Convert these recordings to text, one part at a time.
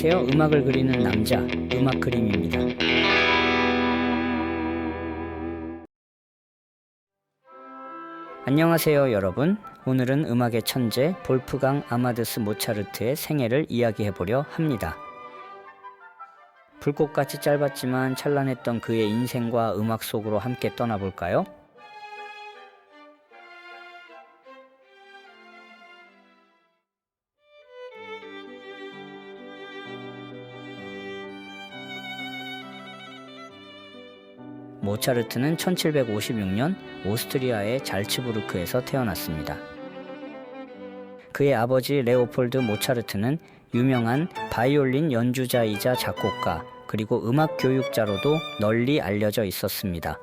안녕하세요. 음악을 그리는 남자, 음악 그림입니다. 안녕하세요, 여러분. 오늘은 음악의 천재 볼프강 아마데스 모차르트의 생애를 이야기해 보려 합니다. 불꽃같이 짧았지만 찬란했던 그의 인생과 음악 속으로 함께 떠나볼까요? 모차르트는 1756년 오스트리아의 잘츠부르크에서 태어났습니다. 그의 아버지 레오폴드 모차르트는 유명한 바이올린 연주자이자 작곡가 그리고 음악 교육자로도 널리 알려져 있었습니다.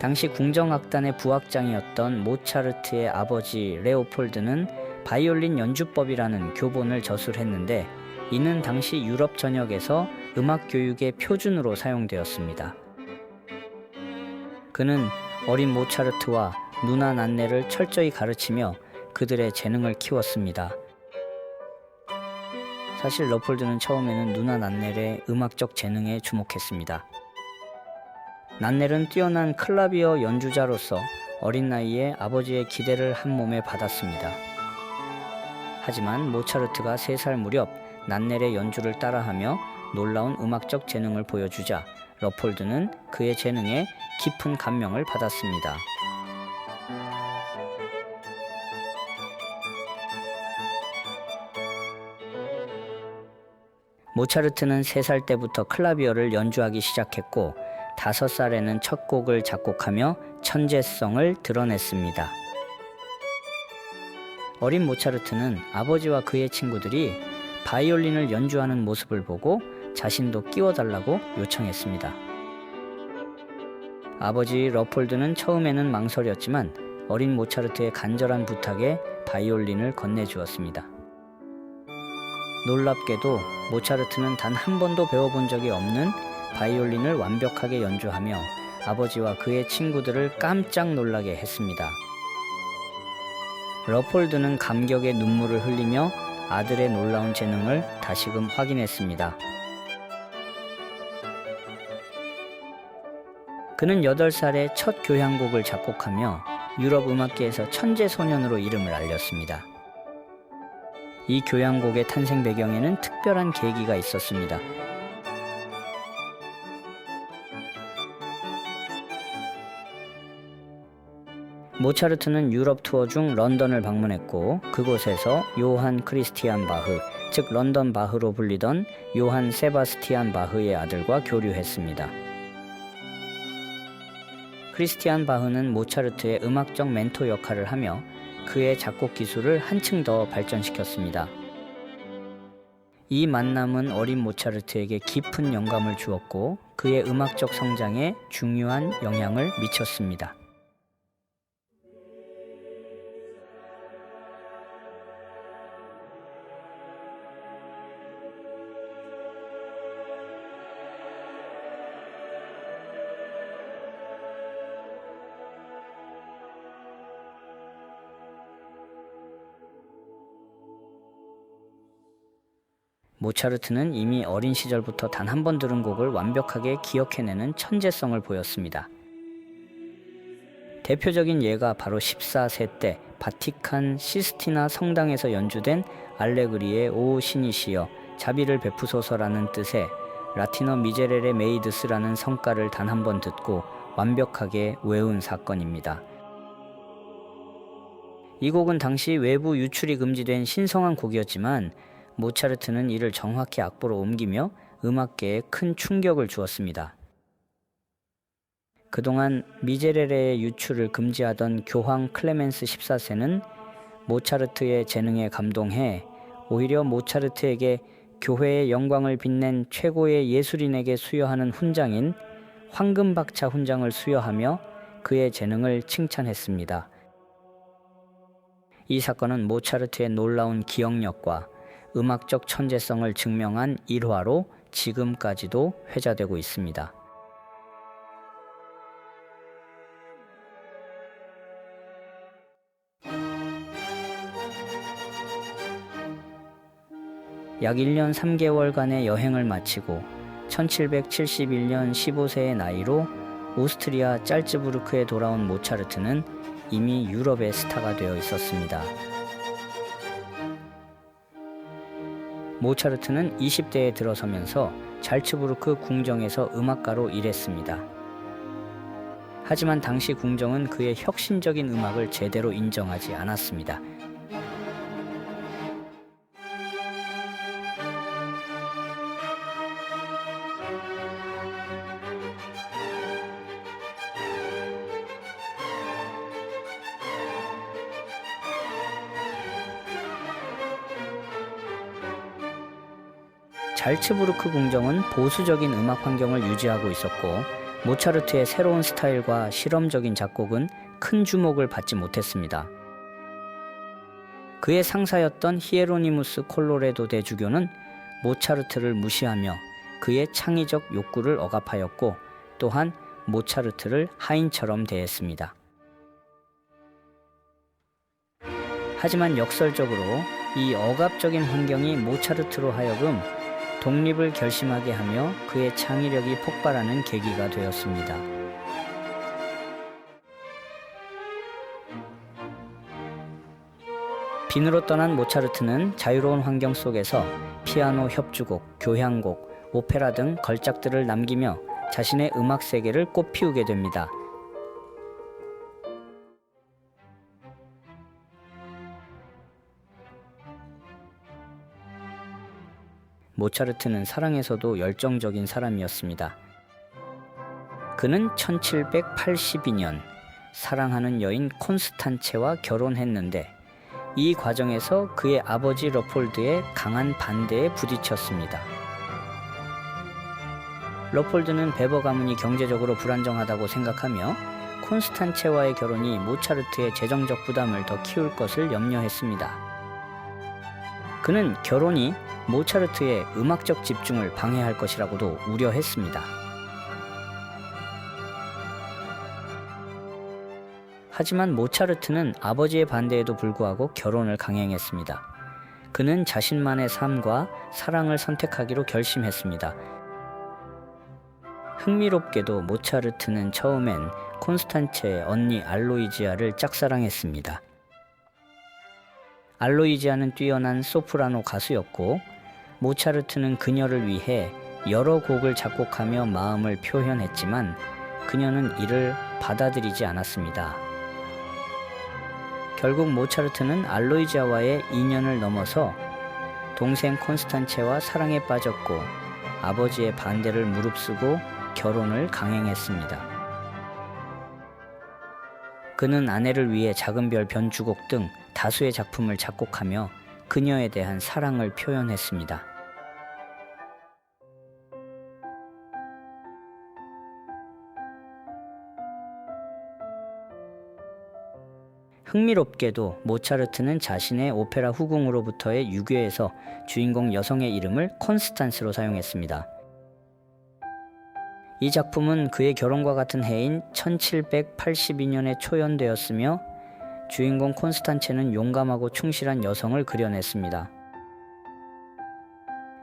당시 궁정악단의 부악장이었던 모차르트의 아버지 레오폴드는 바이올린 연주법이라는 교본을 저술했는데 이는 당시 유럽 전역에서 음악 교육의 표준으로 사용되었습니다. 그는 어린 모차르트와 누나 난네를 철저히 가르치며 그들의 재능을 키웠습니다. 사실 러폴드는 처음에는 누나 난넬의 음악적 재능에 주목했습니다. 난넬은 뛰어난 클라비어 연주자로서 어린 나이에 아버지의 기대를 한 몸에 받았습니다. 하지만 모차르트가 3살 무렵 난넬의 연주를 따라하며 놀라운 음악적 재능을 보여주자 러폴드는 그의 재능에 깊은 감명을 받았습니다. 모차르트는 3살 때부터 클라비어를 연주하기 시작했고 5살에는 첫 곡을 작곡하며 천재성을 드러냈습니다. 어린 모차르트는 아버지와 그의 친구들이 바이올린을 연주하는 모습을 보고 자신도 끼워달라고 요청했습니다. 아버지 러폴드는 처음에는 망설였지만 어린 모차르트의 간절한 부탁에 바이올린을 건네주었습니다. 놀랍게도 모차르트는 단 한 번도 배워본 적이 없는 바이올린을 완벽하게 연주하며 아버지와 그의 친구들을 깜짝 놀라게 했습니다. 러폴드는 감격의 눈물을 흘리며 아들의 놀라운 재능을 다시금 확인했습니다. 그는 8살에 첫 교향곡을 작곡하며 유럽 음악계에서 천재 소년으로 이름을 알렸습니다. 이 교향곡의 탄생 배경에는 특별한 계기가 있었습니다. 모차르트는 유럽 투어 중 런던을 방문했고 그곳에서 요한 크리스티안 바흐, 즉 런던 바흐로 불리던 요한 세바스티안 바흐의 아들과 교류했습니다. 크리스티안 바흐는 모차르트의 음악적 멘토 역할을 하며 그의 작곡 기술을 한층 더 발전시켰습니다. 이 만남은 어린 모차르트에게 깊은 영감을 주었고 그의 음악적 성장에 중요한 영향을 미쳤습니다. 모차르트는 이미 어린 시절부터 단 한 번 들은 곡을 완벽하게 기억해내는 천재성을 보였습니다. 대표적인 예가 바로 14세 때 바티칸 시스티나 성당에서 연주된 알레그리의 오 신이시여 자비를 베푸소서라는 뜻의 라틴어 미제렐의 메이드스라는 성가를 단 한 번 듣고 완벽하게 외운 사건입니다. 이 곡은 당시 외부 유출이 금지된 신성한 곡이었지만 모차르트는 이를 정확히 악보로 옮기며 음악계에 큰 충격을 주었습니다. 그동안 미제레레의 유출을 금지하던 교황 클레멘스 14세는 모차르트의 재능에 감동해 오히려 모차르트에게 교회의 영광을 빛낸 최고의 예술인에게 수여하는 훈장인 황금박차 훈장을 수여하며 그의 재능을 칭찬했습니다. 이 사건은 모차르트의 놀라운 기억력과 음악적 천재성을 증명한 일화로 지금까지도 회자되고 있습니다. 약 1년 3개월간의 여행을 마치고 1771년 15세의 나이로 오스트리아 짤츠부르크에 돌아온 모차르트는 이미 유럽의 스타가 되어 있었습니다. 모차르트는 20대에 들어서면서 잘츠부르크 궁정에서 음악가로 일했습니다. 하지만 당시 궁정은 그의 혁신적인 음악을 제대로 인정하지 않았습니다. 잘츠부르크 궁정은 보수적인 음악 환경을 유지하고 있었고 모차르트의 새로운 스타일과 실험적인 작곡은 큰 주목을 받지 못했습니다. 그의 상사였던 히에로니무스 콜로레도 대주교는 모차르트를 무시하며 그의 창의적 욕구를 억압하였고 또한 모차르트를 하인처럼 대했습니다. 하지만 역설적으로 이 억압적인 환경이 모차르트로 하여금 독립을 결심하게 하며 그의 창의력이 폭발하는 계기가 되었습니다. 빈으로 떠난 모차르트는 자유로운 환경 속에서 피아노 협주곡, 교향곡, 오페라 등 걸작들을 남기며 자신의 음악 세계를 꽃피우게 됩니다. 모차르트는 사랑에서도 열정적인 사람이었습니다. 그는 1782년 사랑하는 여인 콘스탄체와 결혼했는데 이 과정에서 그의 아버지 러폴드의 강한 반대에 부딪혔습니다. 러폴드는 베버 가문이 경제적으로 불안정하다고 생각하며 콘스탄체와의 결혼이 모차르트의 재정적 부담을 더 키울 것을 염려했습니다. 그는 결혼이 모차르트의 음악적 집중을 방해할 것이라고도 우려했습니다. 하지만 모차르트는 아버지의 반대에도 불구하고 결혼을 강행했습니다. 그는 자신만의 삶과 사랑을 선택하기로 결심했습니다. 흥미롭게도 모차르트는 처음엔 콘스탄체의 언니 알로이지아를 짝사랑했습니다. 알로이지아는 뛰어난 소프라노 가수였고 모차르트는 그녀를 위해 여러 곡을 작곡하며 마음을 표현했지만 그녀는 이를 받아들이지 않았습니다. 결국 모차르트는 알로이지아와의 인연을 넘어서 동생 콘스탄체와 사랑에 빠졌고 아버지의 반대를 무릅쓰고 결혼을 강행했습니다. 그는 아내를 위해 작은 별 변주곡 등 다수의 작품을 작곡하며 그녀에 대한 사랑을 표현했습니다. 흥미롭게도 모차르트는 자신의 오페라 후궁으로부터의 유괴에서 주인공 여성의 이름을 콘스탄스로 사용했습니다. 이 작품은 그의 결혼과 같은 해인 1782년에 초연되었으며 주인공 콘스탄체는 용감하고 충실한 여성을 그려냈습니다.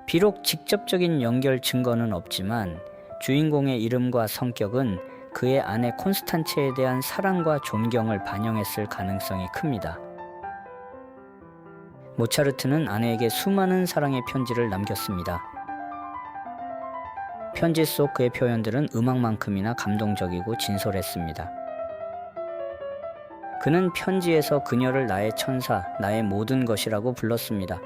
비록 직접적인 연결 증거는 없지만 주인공의 이름과 성격은 그의 아내 콘스탄체에 대한 사랑과 존경을 반영했을 가능성이 큽니다. 모차르트는 아내에게 수많은 사랑의 편지를 남겼습니다. 편지 속 그의 표현들은 음악만큼이나 감동적이고 진솔했습니다. 그는 편지에서 그녀를 나의 천사, 나의 모든 것이라고 불렀습니다.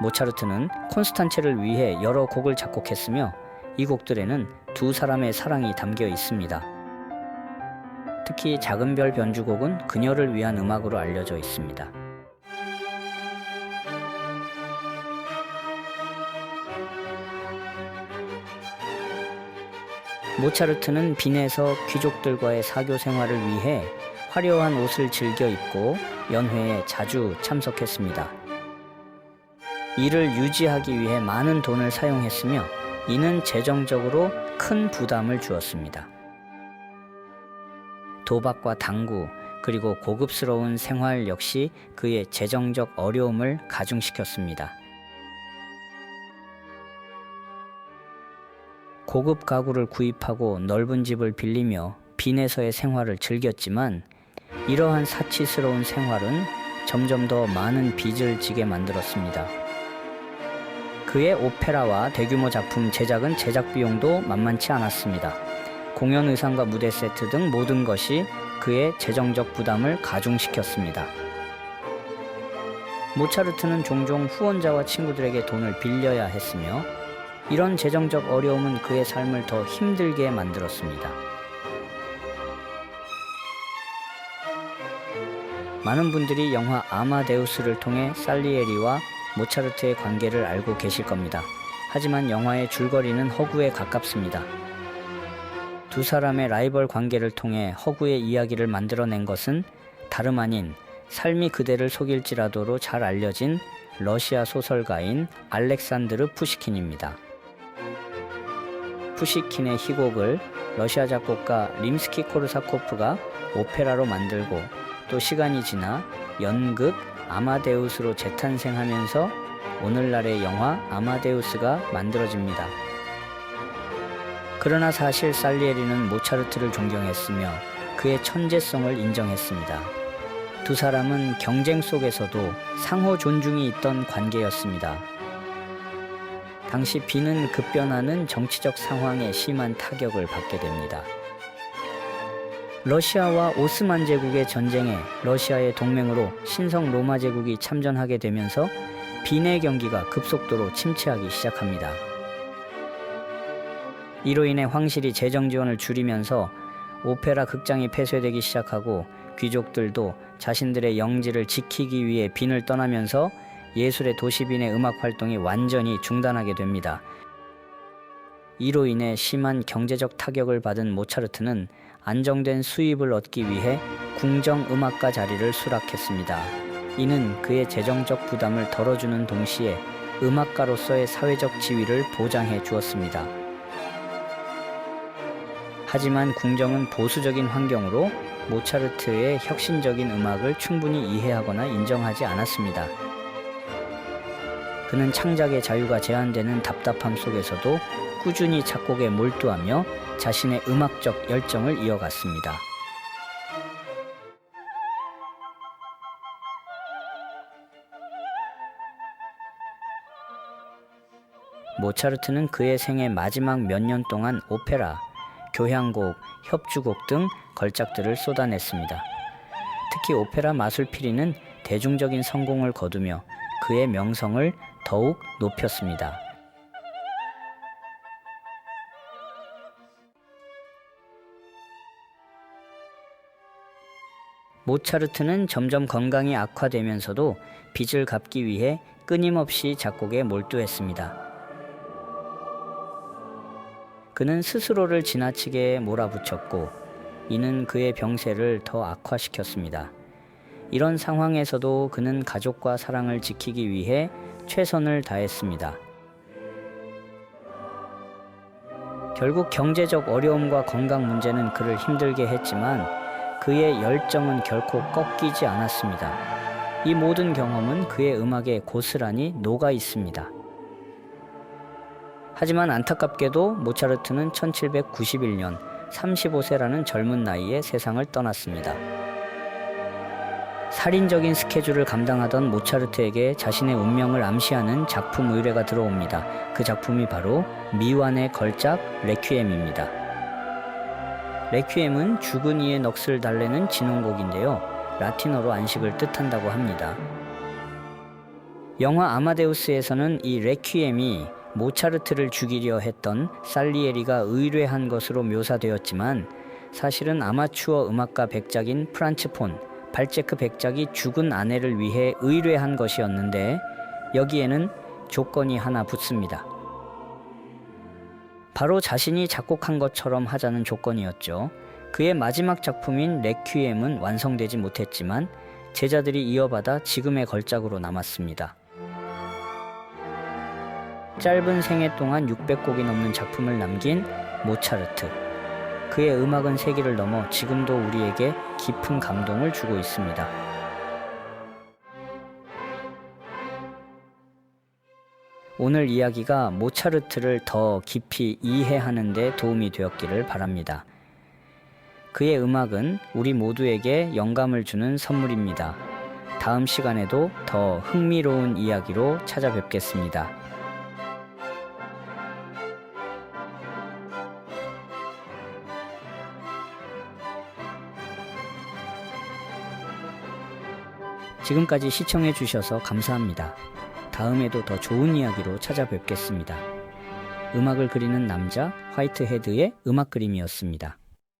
모차르트는 콘스탄체를 위해 여러 곡을 작곡했으며 이 곡들에는 두 사람의 사랑이 담겨 있습니다. 특히 작은 별 변주곡은 그녀를 위한 음악으로 알려져 있습니다. 모차르트는 빈에서 귀족들과의 사교 생활을 위해 화려한 옷을 즐겨 입고 연회에 자주 참석했습니다. 이를 유지하기 위해 많은 돈을 사용했으며 이는 재정적으로 큰 부담을 주었습니다. 도박과 당구, 그리고 고급스러운 생활 역시 그의 재정적 어려움을 가중시켰습니다. 고급 가구를 구입하고 넓은 집을 빌리며 빈에서의 생활을 즐겼지만 이러한 사치스러운 생활은 점점 더 많은 빚을 지게 만들었습니다. 그의 오페라와 대규모 작품 제작은 제작 비용도 만만치 않았습니다. 공연 의상과 무대 세트 등 모든 것이 그의 재정적 부담을 가중시켰습니다. 모차르트는 종종 후원자와 친구들에게 돈을 빌려야 했으며 이런 재정적 어려움은 그의 삶을 더 힘들게 만들었습니다. 많은 분들이 영화 아마데우스를 통해 살리에리와 모차르트의 관계를 알고 계실 겁니다. 하지만 영화의 줄거리는 허구에 가깝습니다. 두 사람의 라이벌 관계를 통해 허구의 이야기를 만들어낸 것은 다름 아닌 삶이 그대를 속일지라도로 잘 알려진 러시아 소설가인 알렉산드르 푸시킨입니다. 푸시킨의 희곡을 러시아 작곡가 림스키 코르사코프가 오페라로 만들고 또 시간이 지나 연극 아마데우스로 재탄생하면서 오늘날의 영화 아마데우스가 만들어집니다. 그러나 사실 살리에리는 모차르트를 존경했으며 그의 천재성을 인정했습니다. 두 사람은 경쟁 속에서도 상호 존중이 있던 관계였습니다. 당시 비는 급변하는 정치적 상황에 심한 타격을 받게 됩니다. 러시아와 오스만 제국의 전쟁에 러시아의 동맹으로 신성 로마 제국이 참전하게 되면서 빈의 경기가 급속도로 침체하기 시작합니다. 이로 인해 황실이 재정 지원을 줄이면서 오페라 극장이 폐쇄되기 시작하고 귀족들도 자신들의 영지를 지키기 위해 빈을 떠나면서 예술의 도시빈의 음악 활동이 완전히 중단하게 됩니다. 이로 인해 심한 경제적 타격을 받은 모차르트는 안정된 수입을 얻기 위해 궁정 음악가 자리를 수락했습니다. 이는 그의 재정적 부담을 덜어주는 동시에 음악가로서의 사회적 지위를 보장해 주었습니다. 하지만 궁정은 보수적인 환경으로 모차르트의 혁신적인 음악을 충분히 이해하거나 인정하지 않았습니다. 그는 창작의 자유가 제한되는 답답함 속에서도 꾸준히 작곡에 몰두하며 자신의 음악적 열정을 이어갔습니다. 모차르트는 그의 생애 마지막 몇 년 동안 오페라, 교향곡, 협주곡 등 걸작들을 쏟아냈습니다. 특히 오페라 마술피리는 대중적인 성공을 거두며 그의 명성을 더욱 높였습니다. 모차르트는 점점 건강이 악화되면서도 빚을 갚기 위해 끊임없이 작곡에 몰두했습니다. 그는 스스로를 지나치게 몰아붙였고 이는 그의 병세를 더 악화시켰습니다. 이런 상황에서도 그는 가족과 사랑을 지키기 위해 최선을 다했습니다. 결국 경제적 어려움과 건강 문제는 그를 힘들게 했지만 그의 열정은 결코 꺾이지 않았습니다. 이 모든 경험은 그의 음악에 고스란히 녹아 있습니다. 하지만 안타깝게도 모차르트는 1791년 35세라는 젊은 나이에 세상을 떠났습니다. 살인적인 스케줄을 감당하던 모차르트에게 자신의 운명을 암시하는 작품 의뢰가 들어옵니다. 그 작품이 바로 미완의 걸작 레퀴엠입니다. 레퀴엠은 죽은 이의 넋을 달래는 진홍곡인데요. 라틴어로 안식을 뜻한다고 합니다. 영화 아마데우스에서는 이 레퀴엠이 모차르트를 죽이려 했던 살리에리가 의뢰한 것으로 묘사되었지만 사실은 아마추어 음악가 백작인 프란츠 폰, 발제크 백작이 죽은 아내를 위해 의뢰한 것이었는데 여기에는 조건이 하나 붙습니다. 바로 자신이 작곡한 것처럼 하자는 조건이었죠. 그의 마지막 작품인 레퀴엠은 완성되지 못했지만 제자들이 이어받아 지금의 걸작으로 남았습니다. 짧은 생애 동안 600곡이 넘는 작품을 남긴 모차르트. 그의 음악은 세기를 넘어 지금도 우리에게 깊은 감동을 주고 있습니다. 오늘 이야기가 모차르트를 더 깊이 이해하는 데 도움이 되었기를 바랍니다. 그의 음악은 우리 모두에게 영감을 주는 선물입니다. 다음 시간에도 더 흥미로운 이야기로 찾아뵙겠습니다. 지금까지 시청해 주셔서 감사합니다. 다음에도 더 좋은 이야기로 찾아뵙겠습니다. 음악을 그리는 남자 화이트헤드의 음악 그림이었습니다.